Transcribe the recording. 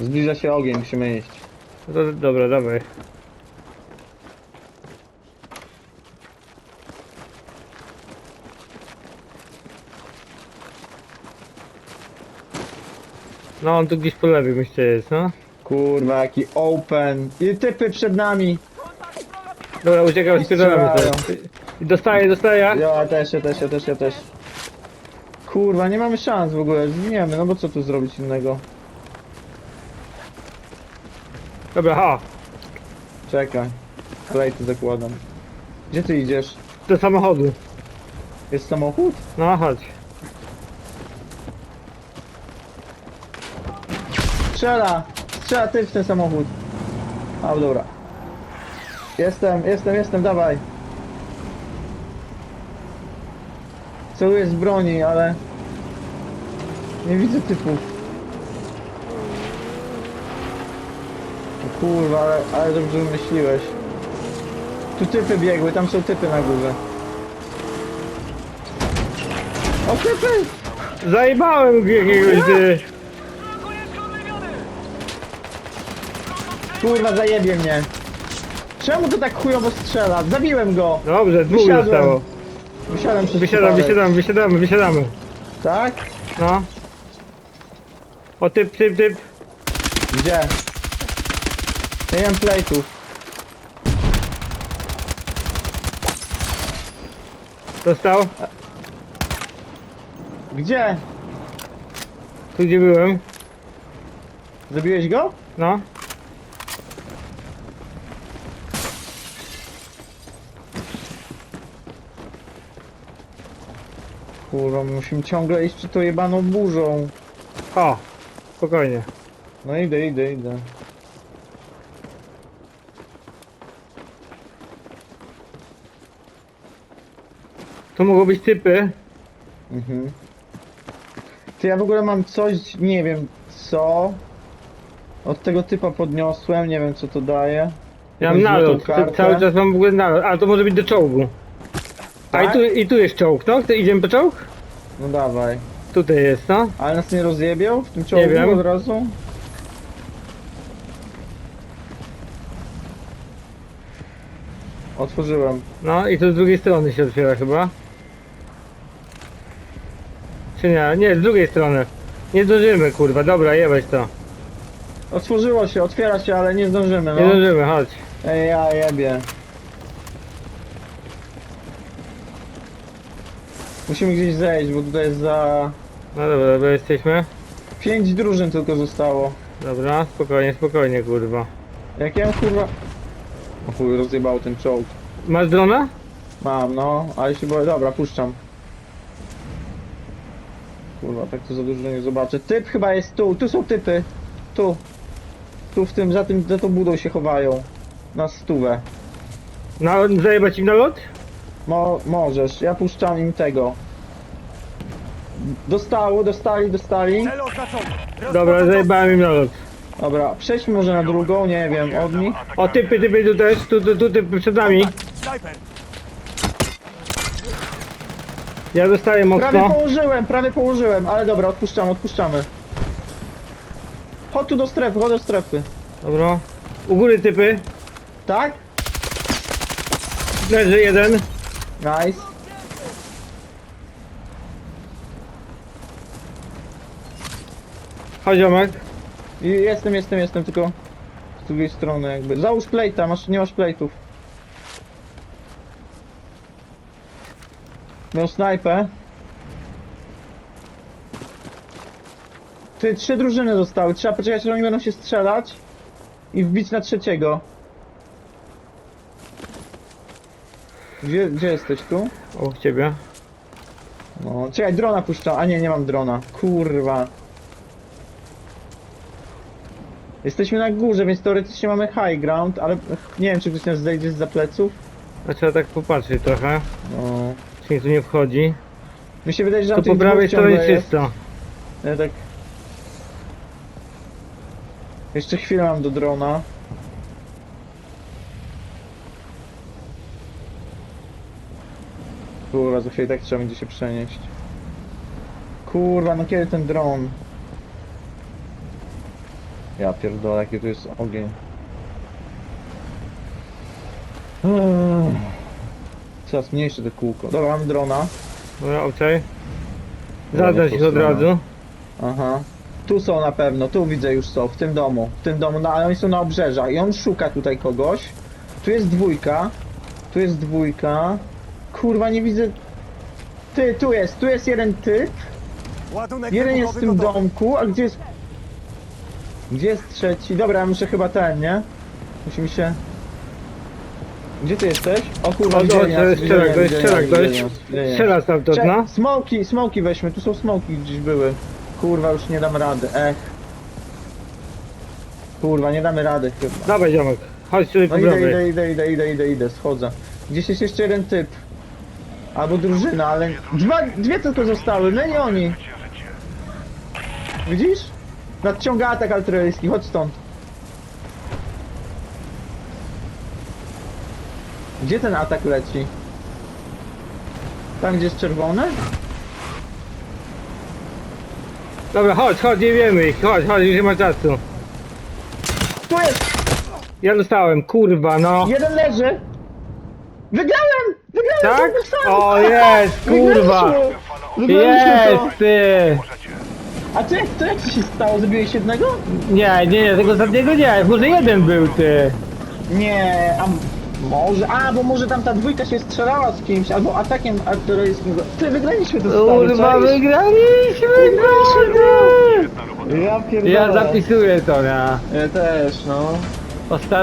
Zbliża się ogień, musimy iść. No to, dobra, dawaj. No on tu gdzieś po lewej myślę jest, no. Kurwa, jaki open. I typy przed nami. Dobra, uciekam, spierdolamy teraz. I Dostaję, dostaję. Ja też, ja też, ja też, ja też. Kurwa, nie mamy szans w ogóle, zginiemy, no bo co tu zrobić innego? Dobra, ha. Czekaj. Klejty zakładam. Gdzie ty idziesz? Do samochodu. Jest samochód? No chodź. Strzela! Strzela ty w ten samochód. A, dobra. Jestem, jestem, jestem, dawaj. Celuję z broni, ale... Nie widzę typów. Kurwa, ale, ale dobrze myśliłeś. Tu typy biegły, tam są typy na górze. O typy! Zajebałem go jakiegoś ty. Kurwa, zajebie mnie. Czemu to tak chujowo strzela? Zabiłem go! Dobrze, dwóch Wysiadłem. zostało. Wysiadam przez Wysiadam, przypadek. wysiadamy, wysiadamy, wysiadamy. Tak? No. O typ, typ, typ. Gdzie? Nie mam plate'ów. Dostał. Gdzie? Tu gdzie byłem. Zabiłeś go? No. Kurwa, musimy ciągle iść przed tą jebaną burzą. O. Spokojnie. No idę, idę, idę. Tu mogą być typy. Mhm. Ty ja w ogóle mam coś, nie wiem co. Od tego typa podniosłem, nie wiem co to daje. Ja mam Jakąś nalot. złotą Ca- kartę. Cały czas mam w ogóle nalot. A to może być do czołgu. A i Tak? tu, i tu jest czołg, no? To idziemy po czołg? No dawaj. Tutaj jest, no. Ale nas nie rozjebią w tym czołgu wiem. od razu? Otworzyłem. No i tu z drugiej strony się otwiera chyba. Czy nie? Nie, z drugiej strony. Nie zdążymy, kurwa. Dobra, jebać to. Otworzyło się, otwiera się, ale nie zdążymy, Nie no. zdążymy, chodź. Ej, ja jebie. Musimy gdzieś zejść, bo tutaj jest za... No dobra, dobra, jesteśmy. Pięć drużyn tylko zostało. Dobra, spokojnie, spokojnie, kurwa. Jak ja kurwa... O chuj, rozjebał ten czołg. Masz drona? Mam, no, ale się boję, dobra, puszczam. Kurwa, tak to za dużo nie zobaczę. Typ chyba jest tu, tu są typy. Tu. Tu w tym, za tym, za tą budą się chowają. Na stówę. Na, zajebać im na lot? Mo, możesz, ja puszczam im tego. Dostało, dostali, dostali. Cel oznaczony. Dobra, zajebałem im na lot. Dobra, przejdźmy może na drugą, nie wiem, od nich. O, typy, typy tu też, tu, tu, tu typy przed nami. Snajper. Ja dostaję Prawie mocno. położyłem, prawie położyłem, ale dobra, odpuszczamy, odpuszczamy. Chodź tu do strefy, chodź do strefy. Dobra. U góry typy. Tak? Leży jeden. Nice. Chodź, ziomek. I jestem, jestem, jestem, tylko z drugiej strony jakby. Załóż plate'a, masz, nie masz plate'ów. Miał snajpę. Ty, trzy drużyny zostały. Trzeba poczekać, aż oni będą się strzelać i wbić na trzeciego. Gdzie, gdzie jesteś tu? O, ciebie. No, czekaj, drona puszczam. A nie, nie mam drona. Kurwa. Jesteśmy na górze, więc teoretycznie mamy high ground, ale nie wiem, czy ktoś nas zejdzie z za pleców. A trzeba tak popatrzeć trochę. No. Czy nikt tu nie wchodzi. Mi się wydaje, że To tam po tych prawej dwóch ciągle stronie jest. czysto. Ja tak... Jeszcze chwilę mam do drona. Kurwa, za chwilę i tak trzeba będzie się przenieść. Kurwa, no kiedy ten dron? Ja pierdolę, jakie tu jest ogień. Eee. Coraz mniejsze te kółko. Dobra, mamy drona. No okej. Dobra, nie ich od razu. Aha. Tu są na pewno, tu widzę już są, w tym domu. W tym domu, no ale oni są na obrzeżach i on szuka tutaj kogoś. Tu jest dwójka. Tu jest dwójka. Kurwa, nie widzę. Ty, tu jest, tu jest jeden typ. Ładunek Jeden jest w wybuchowy tym gotowy. domku, a gdzie jest... Gdzie jest trzeci? Dobra, ja muszę chyba ten, nie? Musimy się... Gdzie ty jesteś? O kurwa, widzę to jest strzelak, to jest strzelak, to jest... Strzela tam Cze- no. Smoki, smoki weźmy, tu są smoki gdzieś były. Kurwa, już nie dam rady, ech. Kurwa, nie damy rady chyba. Dawaj ziomek. Chodź tutaj No po idę, idę, idę, idę, idę, idę, idę, schodzę. Gdzieś jest jeszcze jeden typ. Albo drużyna, ale... Dwa, dwie tylko zostały, no i oni. Widzisz? Nadciąga atak artyleryjski, chodź stąd. Gdzie ten atak leci? Tam gdzie jest czerwone? Dobra, chodź, chodź, nie wiemy ich. Chodź, chodź, już nie ma czasu. Tu jest! Ja dostałem, kurwa, no. Jeden leży! Wygrałem! Wygrałem! Tak? to! O, jest, kurwa. Wygraliśmy! Wygraliśmy to! Jest, ty. A ty, to jak ci się stało? Zabiłeś jednego? Nie, nie, nie, tego ostatniego nie. Może jeden był, ty. Nie, a może, a bo może tam ta dwójka się strzelała z kimś, albo atakiem artyleryjskim. Ty, wygraliśmy to stary, Kurwa, czaisz? wygraliśmy, kurde. Ja pierdolę. Ja zapisuję to, ja. Ja też, no. Ostatni.